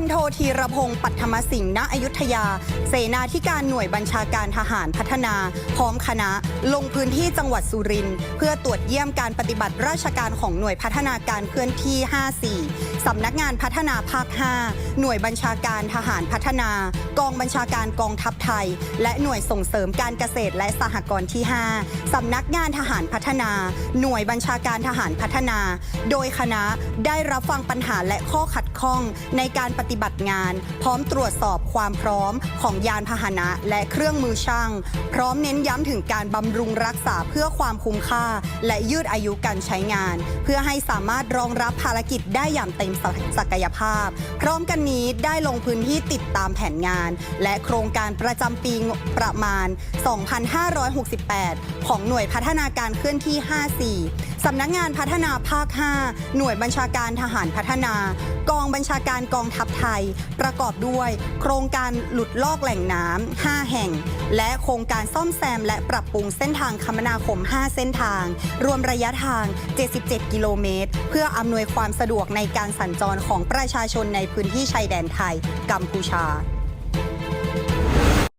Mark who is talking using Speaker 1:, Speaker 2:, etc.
Speaker 1: ลโทธีรพงศ์ปัทมสิงห์ณอยุธยา เสนาธิการหน่วยบัญชาการทหารพัฒนา พร้อมคณะ ลงพื้นที่จังหวัดสุรินทร์เพื่อตรวจเยี่ยมการปฏิบัติราชการของหน่วยพัฒนาการเคลื่อนที่ 54 สำนักงานพัฒนาภาค 5 หน่วยบัญชาการทหารพัฒนา กองบัญชาการกองทัพไทย และหน่วยส่งเสริมการเกษตรและสหกรณ์ที่ 5 สำนักงานทหารพัฒนา หน่วยบัญชาการทหารพัฒนา โดยคณะได้รับฟังปัญหาและข้อขัด ข้องในการปฏิบัติงาน พร้อมตรวจสอบความพร้อมของยานพาหนะและเครื่องมือช่าง พร้อมเน้นย้ำถึงการบำรุงรักษาเพื่อความคุ้มค่า และยืดอายุการใช้งาน เพื่อให้สามารถรองรับภารกิจได้อย่างเต็มศักยภาพ พร้อมกันนี้ได้ลงพื้นที่ติดตามแผนงาน และโครงการประจำปีประมาณ 2568 ของหน่วยพัฒนาการเคลื่อนที่ 54 สำนักงานพัฒนาภาค 5 หน่วยบัญชาการทหารพัฒนา กองบัญชาการกองทัพไทย ประกอบด้วย โครงการหลุดลอกแหล่งน้ำ5แห่ง และโครงการซ่อมแซมและปรับปรุงเส้นทางคมนาคม 5 เส้นทาง รวมระยะทาง 77 กิโลเมตร เพื่ออำนวยความสะดวกในการสัญจรของประชาชนในพื้นที่ชายแดนไทย กัมพูชา